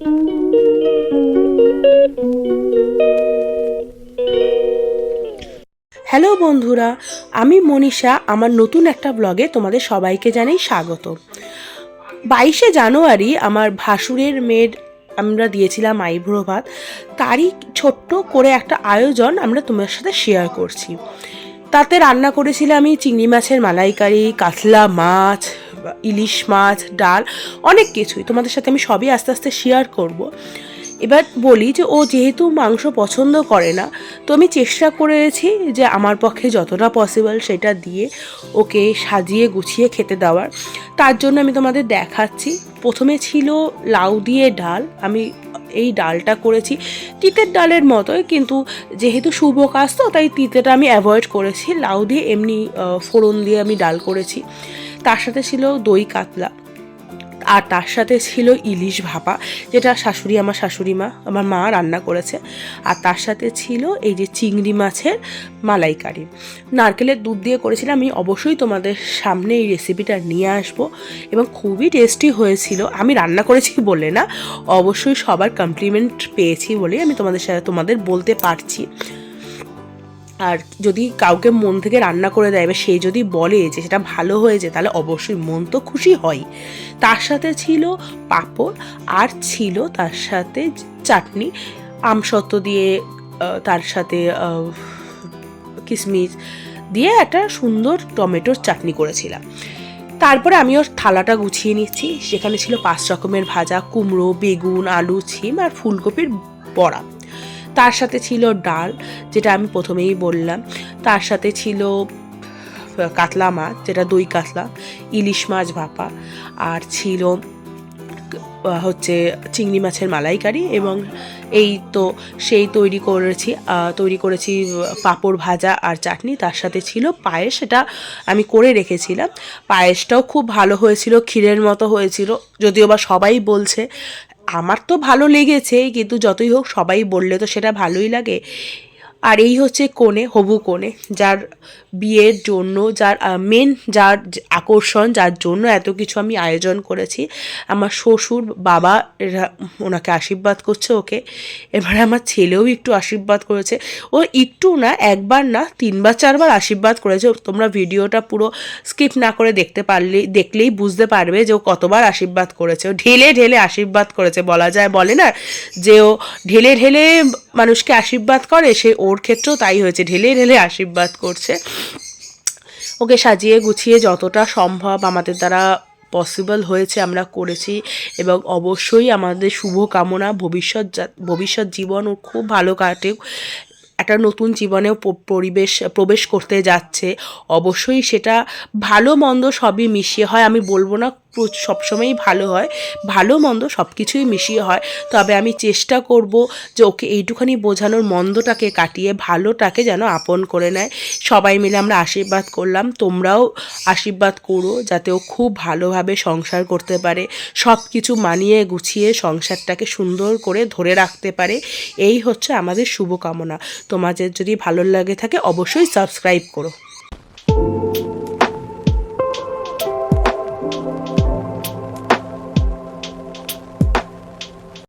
Hello বন্ধুরা, আমি মনীষা, আমার নতুন একটা ব্লগে তোমাদের সবাইকে জানাই স্বাগত। বাইশে জানুয়ারি আমার ভাসুরের মেয়ের আমরা দিয়েছিলাম আইব্রো ভাত, তারই ছোট্ট করে একটা আয়োজন আমরা তোমার সাথে শেয়ার করছি। তাতে রান্না করেছিলাম আমি চিংড়ি মাছের মালাইকারি, কাতলা মাছ ইলিশ মাছ, ডাল, অনেক কিছুই। তোমাদের সাথে আমি সবই আস্তে আস্তে শেয়ার করব। এবার বলি যে, ও যেহেতু মাংস পছন্দ করে না, তো আমি চেষ্টা করেছি যে আমার পক্ষে যতটা পসিবল সেটা দিয়ে ওকে সাজিয়ে গুছিয়ে খেতে দেওয়ার। তার জন্য আমি তোমাদের দেখাচ্ছি। প্রথমে ছিল লাউ দিয়ে ডাল। আমি এই ডালটা করেছি তিতের ডালের মতোই, কিন্তু যেহেতু শুভ কাজ তো, তাই তিতেটা আমি অ্যাভয়েড করেছি। লাউ দিয়ে এমনি ফোড়ন দিয়ে আমি ডাল করেছি। তার সাথে ছিল দই কাতলা। আর তার সাথে ছিল ইলিশ ভাপা, যেটা শাশুড়ি, আমার শাশুড়ি মা, আমার মা রান্না করেছে। আর তার সাথে ছিল এই যে চিংড়ি মাছের মালাইকারি। নারকেলের দুধ দিয়ে করেছিলাম, আমি অবশ্যই তোমাদের সামনে এই রেসিপিটা নিয়ে আসব। এবং খুবই টেস্টি হয়েছিল। আমি রান্না করেছি বলে না, অবশ্যই সবার কমপ্লিমেন্ট পেয়েছি বলে আমি তোমাদের সাথে, তোমাদের বলতে পারছি। আর যদি কাউকে মন থেকে রান্না করে দেয় এবার সে যদি বলে যে সেটা ভালো হয়েছে, তাহলে অবশ্যই মন তো খুশি হয়। তার সাথে ছিল পাঁপড় আর ছিল তার সাথে চাটনি। আমসত্ত্ব দিয়ে তার সাথে কিশমিশ দিয়ে একটা সুন্দর টমেটোর চাটনি করেছিলাম। তারপরে আমি ওর থালাটা গুছিয়ে নিচ্ছি। সেখানে ছিল পাঁচ রকমের ভাজা, কুমড়ো, বেগুন, আলু, ছিম আর ফুলকপির বড়া। তার সাথে ছিল ডাল, যেটা আমি প্রথমেই বললাম। তার সাথে ছিল কাতলা মাছ, যেটা দই কাতলা, ইলিশ মাছ ভাপা, আর ছিল হচ্ছে চিংড়ি মাছের মালাইকারি এবং এই তো সেই তৈরি করেছি তৈরি করেছি পাঁপড় ভাজা আর চাটনি। তার সাথে ছিল পায়েস, সেটা আমি করে রেখেছিলাম। পায়েসটাও খুব ভালো হয়েছিল, ক্ষীরের মতো হয়েছিল, যদিও বা সবাই বলছে আমার তো ভালো লেগেছে কিন্তু যতই হোক সবাই বললে তো সেটা ভালোই লাগে। আর এই হচ্ছে কোণে, হবু কোণে, যার বিয়ের জন্য, যার মেন যার আকর্ষণ, যার জন্য এত কিছু আমি আয়োজন করেছি। আমার শ্বশুর, বাবা ওনাকে আশীর্বাদ করছে ওকে। এবারে আমার ছেলেও একটু আশীর্বাদ করেছে। ও একটু না, একবার না, তিনবার, চারবার আশীর্বাদ করেছে। তোমরা ভিডিওটা পুরো স্কিপ না করে দেখতে পারলে, দেখলেই বুঝতে পারবে যে ও কতবার আশীর্বাদ করেছে। ও ঢেলে ঢেলে আশীর্বাদ করেছে, বলা যায়, বলে না? যে ও ঢেলে ঢেলে মানুষকে আশীর্বাদ করে, সে ওর ক্ষেত্রেও তাই হয়েছে, ঢেলে ঢেলে আশীর্বাদ করছে। ওকে সাজিয়ে গুছিয়ে যতটা সম্ভব আমাদের দ্বারা পসিবল হয়েছে আমরা করেছি এবং অবশ্যই আমাদের শুভ কামনা ভবিষ্যৎ ভবিষ্যৎ জীবন ওর খুব ভালো কাটে একটা নতুন জীবনেও পরিবেশ, প্রবেশ করতে যাচ্ছে। অবশ্যই সেটা ভালো মন্দ সবই মিশিয়ে হয়, আমি বলব না সবসময়ই ভালো হয়, ভালো মন্দ সব কিছুই মিশিয়ে হয়। তবে আমি চেষ্টা করব যে ওকে এইটুখানি বোঝানোর মন্দটাকে কাটিয়ে ভালোটাকে যেন আপন করে নেয়। সবাই মিলে আমরা আশীর্বাদ করলাম, তোমরাও আশীর্বাদ করো যাতে ও খুব ভালোভাবে সংসার করতে পারে সব কিছু মানিয়ে গুছিয়ে সংসারটাকে সুন্দর করে ধরে রাখতে পারে। এই হচ্ছে আমাদের শুভকামনা। তোমাদের যদি ভালো লাগে থাকে অবশ্যই সাবস্ক্রাইব করো।